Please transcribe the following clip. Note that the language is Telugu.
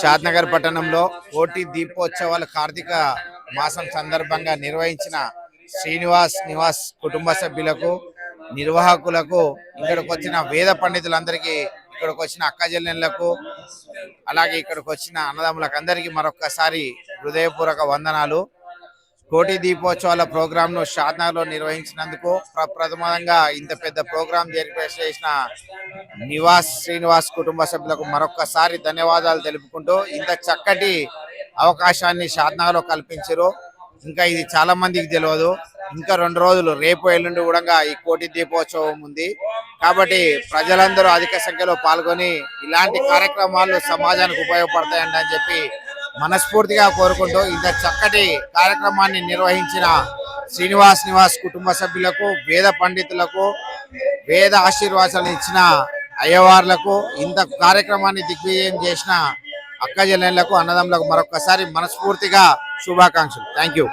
షాద్నగర్ పట్టణంలో కోటి దీపోత్సవాల కార్తీక మాసం సందర్భంగా నిర్వహించిన శ్రీనివాస్ నివాస్ కుటుంబ సభ్యులకు నిర్వాహకులకు ఇక్కడికి వచ్చిన వేద పండితులందరికీ ఇక్కడికి వచ్చిన అక్క అలాగే ఇక్కడికి వచ్చిన అన్నదమ్ములకు అందరికీ మరొక్కసారి హృదయపూర్వక వందనాలు. కోటి దీపోత్సవాల ప్రోగ్రామ్ను షాద్నగర్లో నిర్వహించినందుకు ప్రప్రథమంగా ఇంత పెద్ద ప్రోగ్రాం చేసిన నివాస్ శ్రీనివాస్ కుటుంబ సభ్యులకు మరొక్కసారి ధన్యవాదాలు తెలుపుకుంటూ ఇంత చక్కటి అవకాశాన్ని షాద్నగర్లో కల్పించారు. ఇంకా ఇది చాలా మందికి తెలియదు. ఇంకా రెండు రోజులు రేపు ఎల్లుండి కూడా ఈ కోటి దీపోత్సవం ఉంది. కాబట్టి ప్రజలందరూ అధిక సంఖ్యలో పాల్గొని ఇలాంటి కార్యక్రమాలు సమాజానికి ఉపయోగపడతాయండి అని చెప్పి మనస్ఫూర్తిగా కోరుకుంటూ ఇంత చక్కటి కార్యక్రమాన్ని నిర్వహించిన శ్రీనివాస్ నివాస్ కుటుంబ సభ్యులకు వేద పండితులకు వేద ఆశీర్వాదాలు ఇచ్చిన అయ్యవార్లకు ఇంత కార్యక్రమాన్ని దిగ్విజయం చేసిన అక్క అన్నదమ్ములకు మరొకసారి మనస్ఫూర్తిగా శుభాకాంక్షలు. Thank you